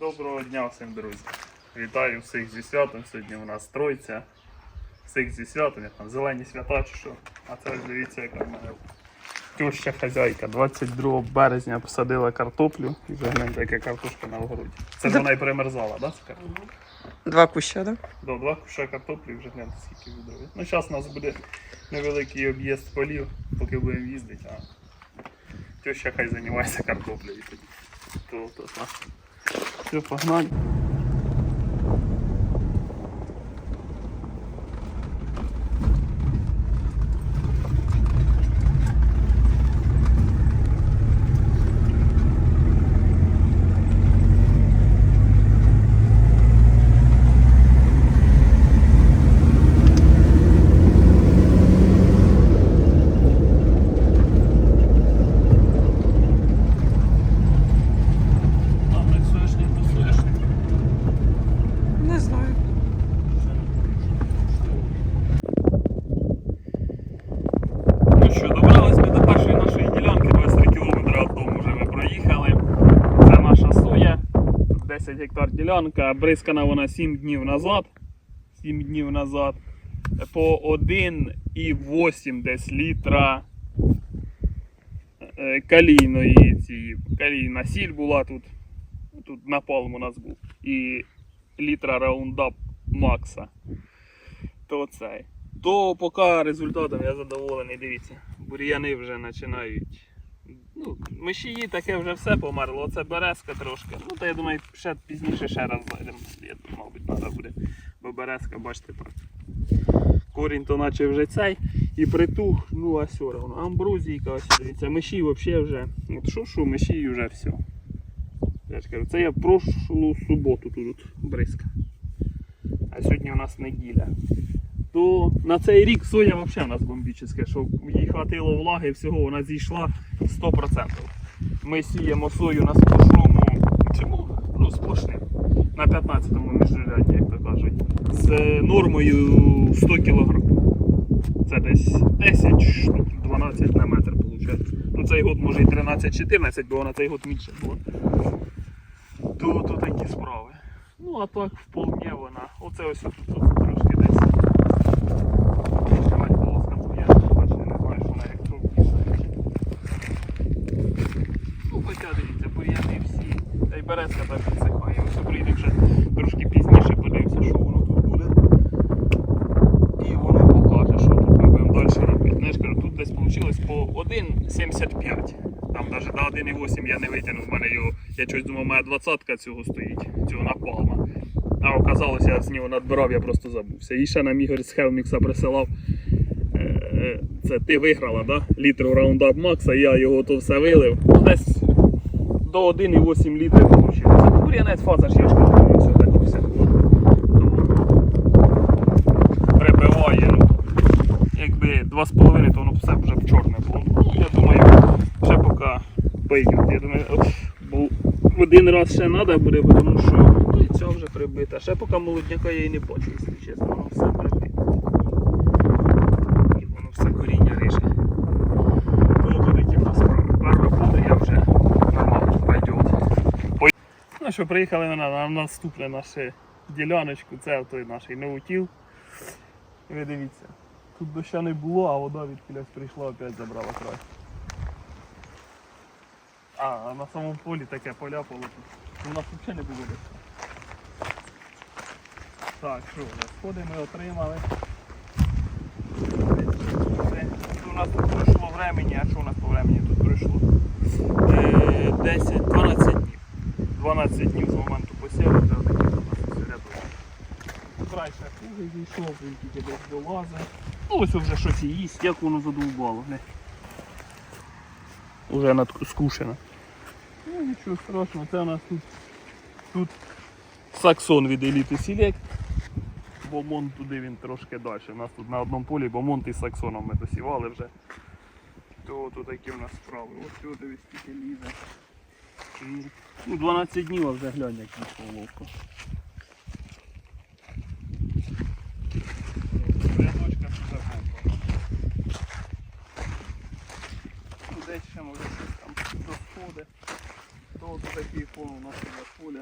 Доброго дня всім, друзі. Вітаю всіх зі святом. Сьогодні у нас тройця. Всіх зі святом, як там зелені свята чи що. А це дивіться, яка в мене теща хазяйка. 22 березня посадила картоплю і вже гляньте, яка картошка на огороді. Це ж вона і примерзала, да, ця? Два куща, да? До два куша картоплі вже гляньте, скільки відрові. Ну, зараз у нас буде невеликий об'їзд полів, поки будемо їздити, а теща хай займається картоплею. То, то, то. Все, погнали. А, не соєшник, то соєшник. Не знаю. Ну що, добрались ми до першої нашої ділянки, 23 кілометри від дому вже ми проїхали. Це наша соя. Тут 10 гектар ділянка, бризкана вона 7 днів назад. 7 днів назад. По 1,8 десь літра е, калійної цієї. Калійна сіль була тут. Тут напалм у нас був. І літра раундап Макса. То цей. То поки результатом я задоволений, дивіться. Бур'яни вже починають. Ну, мишії таке вже все померло. Оце березка трошки. Ну, то я думаю, ще пізніше ще раз. Я думаю, мабуть, треба буде. Бо березка, бачите, так. Корінь то наче вже цей. І притух, ну а все одно. Амбрузійка, ось дивіться, миші взагалі вже. От що що, миші вже все. Я ж кажу, це я прошлу суботу тут бризка. А сьогодні у нас неділя то на цей рік соя взагалі у нас бомбічна, що їй хватило влаги, всього вона зійшла 100%. Ми сіємо сою на сплошному, чому? Ну, сплошним. На 15-му міжрядді, як то кажуть, з нормою 100 кг. Це десь 10 штук, 12 на метр виходить. Ну цей год може і 13-14, бо на цей год менше було. То, то такі справи. Ну а так вполне вона. Оце ось тут трошки 2,8 я не витягнув, в мене його, я щось думав, моя двадцятка цього стоїть, цього напалма. А оказалося, я з нього надбирав, я просто забувся. І ще нам Ігор з Хелмікса присилав. Е, е, це ти виграла да? літру раундап Макса, я його то все вилив. Десь до 1,8 літрів вийшло. Кур'янець фаза ж я шкодую, таке все. Прибиває. Ну, якби 2,5, то воно все вже в чорне було. Ну, я думаю, пойдуть. Я думаю, от, один раз ще треба буде, тому що ну, і ця вже прибита. Ще поки молодняка я і не бачу, якщо чесно, воно все прибите. І воно все коріння риже. То такі в нас справи. Перша буде, я вже нормально пойдет. Пой- Ну що, приїхали ми на, на наступне наше діляночку, це той наш новутіл. І ви дивіться, тут доща не було, а вода від кілясь прийшла, опять забрала край. А, а на самому полі таке поляпало тут. У нас взагалі не було. Так, що, сходи ми отримали. Тут у нас тут пройшло времени, а що у нас по времени тут пройшло? Е, 10, 12 днів. 12 днів з моменту посіву, це таке у нас все рядочок. Край ще хуже зійшов, він тільки десь долазить. Ну ось вже щось і їсть, як воно задовбало. Уже над скушено. Ну нічого страшного, це у нас тут, тут саксон від еліти Select. Бомон туди він трошки далі. У нас тут на одному полі бомонт із саксоном ми досівали вже. То тут такі у нас справи. Ось сюди дивись, скільки лізе. Ну, 12 днів а вже глянь, як їхав ловко. Рядочка сюди бомба. Ну, десь ще може щось там досходить. То от такий фон у нас на полі.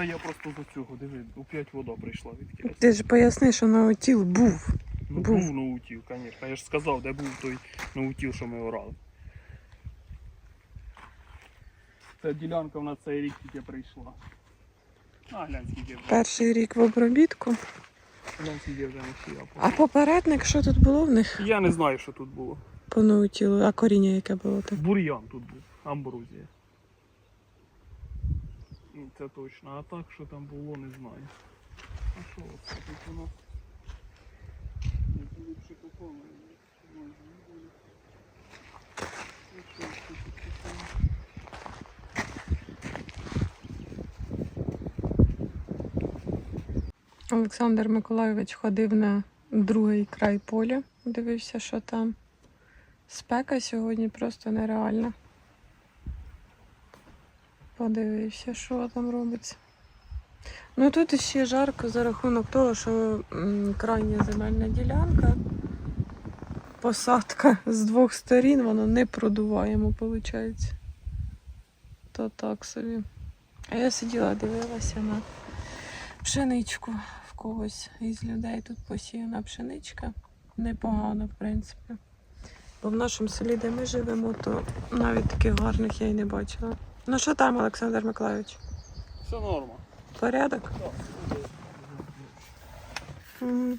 Та я просто до цього, диви, опять вода прийшла від Ти ж поясни, що наутіл був. Ну, був. був наутіл, звісно. Я ж сказав, де був той наутіл, що ми орали. Ця ділянка в нас цей рік тільки прийшла. А, глянь, скільки вже. Перший рік в обробітку. Глянь, скільки вже не сіяв. А попередник, що тут було в них Я не знаю, що тут було. по наутілу, а коріння яке було тут? Бур'ян тут був, амброзія. Це точно. А так, що там було, не знаю. А що це тут попало, не було. Ну, що це? Олександр Миколайович ходив на другий край поля, дивився, що там. Спека сьогодні просто нереальна. Подивився, що там робиться. Ну тут ще жарко за рахунок того, що крайня земельна ділянка, посадка з двох сторін, воно не продуваємо, виходить. То так собі. А я сиділа, дивилася на пшеничку в когось із людей тут посіяна пшеничка. Непогано, в принципі. Бо в нашому селі, де ми живемо, то навіть таких гарних я й не бачила. Ну що там, Олександр Миколайович? Все норма. Порядок? Так. Мгм.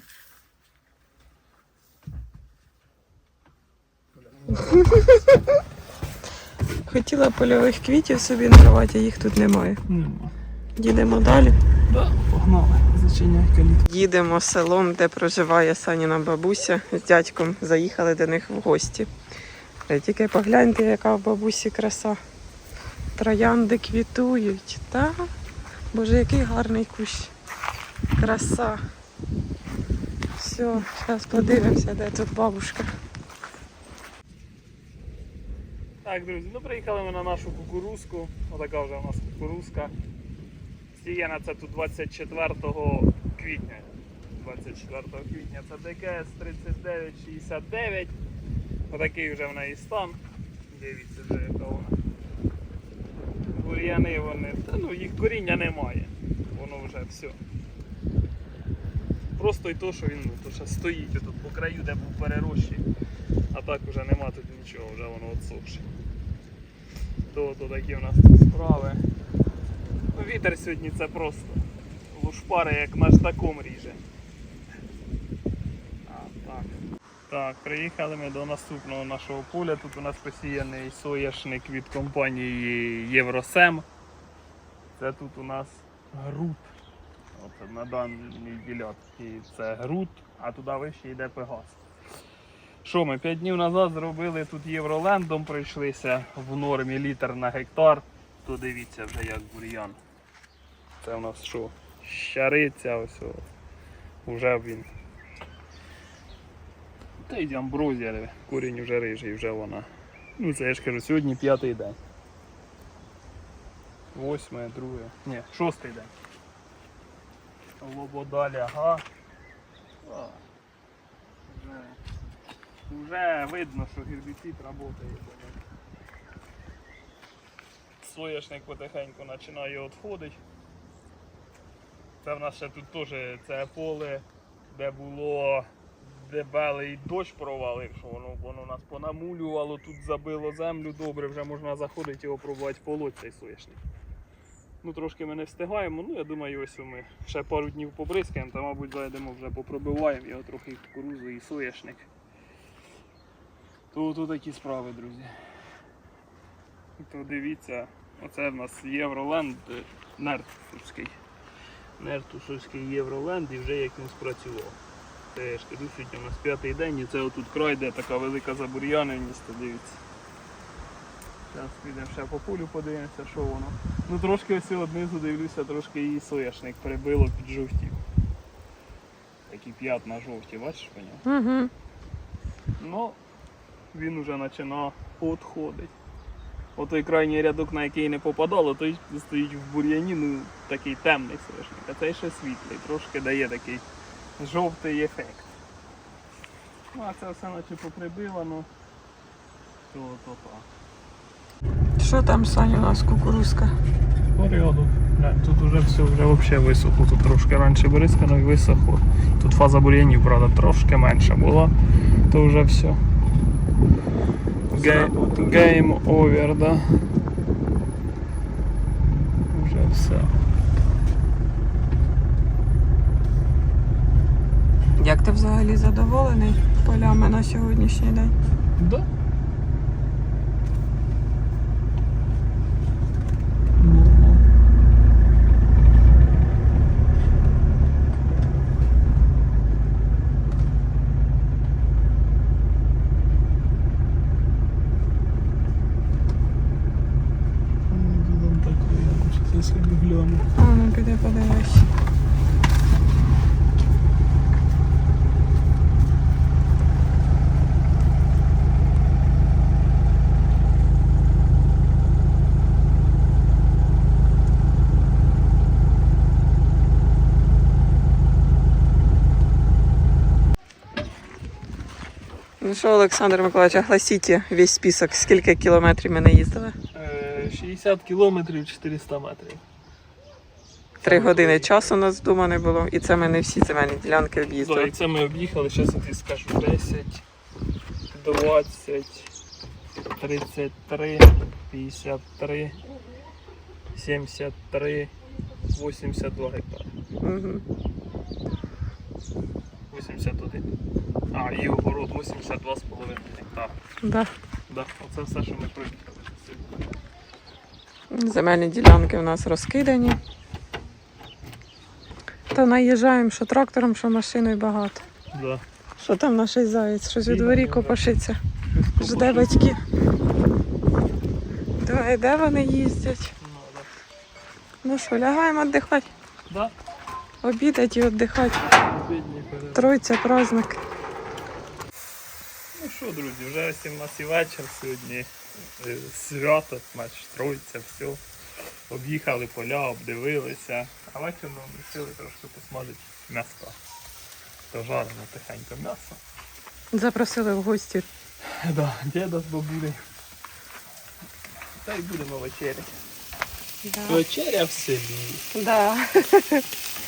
Хотіла польових квітів собі нарвати, а їх тут немає. Нема. Їдемо далі. Да, погнали. Зачиняй калітку. Їдемо селом, де проживає Саніна бабуся з дядьком. Заїхали до них в гості. Е, Тільки погляньте, яка в бабусі краса. Троянди квітують. Та? Боже, який гарний кущ. Краса. Все, зараз подивимося, де тут бабушка. Так, друзі, ну приїхали ми на нашу кукурузку. Отака вже у нас кукурузка. Сіяна це тут 24 квітня. 24 квітня це ДКС 3969. Отакий вже в неї стан. Дивіться вже яка вона. Бур'яни вони. Та ну їх коріння немає. Воно вже все. Просто й то, що він ну, то що стоїть отут по краю, де був перерощий. А так уже нема тут нічого, вже воно отсохше. То, то такі у нас тут справи. Ну, вітер сьогодні це просто лушпари як наш таком ріже. А, так. Так, приїхали ми до наступного нашого поля. Тут у нас посіяний соняшник від компанії Євросем. Це тут у нас груд. Оце на даній ділянці це груд, а туди вище йде пегас. Що ми 5 днів назад зробили тут Євролендом, прийшлися в нормі літр на гектар, то дивіться вже як бур'ян. Це у нас що? Щариця ось. Уже він. Та й амброзія, корінь вже рижий, вже вона. Ну це я ж кажу, сьогодні п'ятий день. Восьме, друге. Ні, шостий день. Лобода ляга. А, Вже, вже видно, що гербіцид працює. Соняшник потихеньку починає відходити. Це в нас ще тут теж це поле, де було дебелий дощ провалив, що воно, воно нас понамулювало, тут забило землю добре, вже можна заходити його пробувати полоть цей соняшник. Ну трошки ми не встигаємо, ну я думаю, ось ми ще пару днів побризкаємо, та мабуть зайдемо вже попробиваємо його трохи і кукурузу і соняшник. То, то такі справи, друзі. То дивіться, оце в нас Євроленд е, Нертусовський. Нертусовський Євроленд і вже як він спрацював. Це я ж кажу, сьогодні у нас п'ятий день і це отут край, де така велика забур'яненість, дивіться. Зараз підемо ще по полю подивимося, що воно. Ну трошки ось однизу дивлюся, трошки її соняшник прибило під жовтів. Такі п'ятна жовті, бачиш по ньому? Угу. Ну, він уже починав відходити. Отой крайній рядок, на який не попадало, той стоїть в бур'яні, ну такий темний соняшник, а цей ще світлий, трошки дає такий жовтий ефект. Ну, а це все наче ну то. Що там, Саня, у нас кукурузка? порядок. Тут уже все вже вообще висохло. Тут трошки раніше бризкано і висохло. Тут фаза бур'янів, правда, трошки менша була. То вже все. Гейм овер, да. Вже все. Як ти взагалі задоволений полями на сьогоднішній день? Да. Я собі гляну. А ну піди подивись. Ну що, Олександр Миколаївич, огласіть весь список, скільки кілометрів ми не їздили? Е, 60 кілометрів 400 метрів. Три години часу у нас вдома не було, і це ми не всі земельні ділянки об'їздили. і це ми об'їхали, зараз я тобі скажу 10, 20, 33, 53, 73, 82 гектари. Угу. 81. А, і огород 82,5 гектара. Да. Да, оце все, що ми проїхали. Земельні ділянки у нас розкидані. Та наїжджаємо, що трактором, що машиною багато. Да. Що там наш заєць? Щось у дворі копошиться. Жде батьки. Давай, де вони їздять? Ну, да. Ну що, лягаємо віддихати. Да. Обідати і віддихати. Тройця праздник. Ну що, друзі, вже 17 вечір сьогодні. е, Свято, значить, тройця, все. Об'їхали поля, обдивилися. А вечором вирішили трошки посмажити м'ясо. То жаримо тихенько м'ясо. Запросили в гості. Да, діда з бабулею. Та й будемо вечеряти. Вечеря в селі. Да.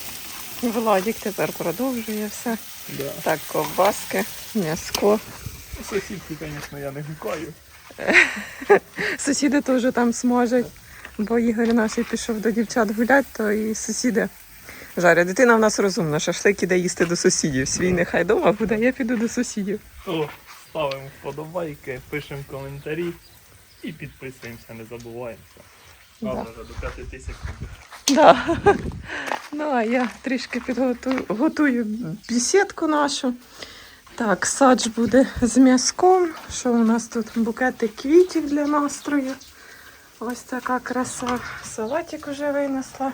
Владик тепер продовжує все. Да. Так, ковбаски, м'яско. Сусідки, звісно, я не гукаю. Сусіди теж там смажать, бо Ігор наш пішов до дівчат гуляти, то і сусіди жарять. Дитина в нас розумна, шашлик іде їсти до сусідів. Свій нехай дома буде, я піду до сусідів. То ставимо вподобайки, пишемо коментарі і підписуємося, не забуваємося. Да. Правда, вже до 5 тисяч. Да. Ну, а я трішки підготую готую бесідку нашу. Так, садж буде з м'язком. Що у нас тут? Букети квітів для настрою. Ось така краса. Салатик вже винесла.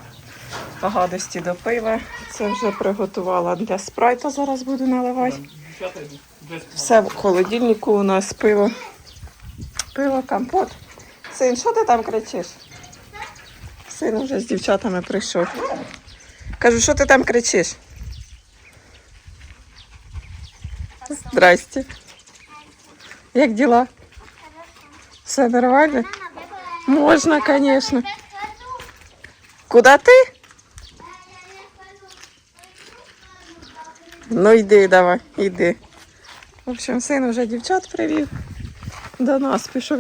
Гадості до пива. Це вже приготувала для спрайта. Зараз буду наливати. Все в холодильнику у нас пиво. Пиво, компот. Син, що ти там кричиш? Син вже з дівчатами прийшов. Кажу, що ти там кричиш? Здрасте. Як діла? Все нормально? Можна, звісно. Куди ти? Ну йди, давай, йди. В общем, син вже дівчат привів до нас, пішов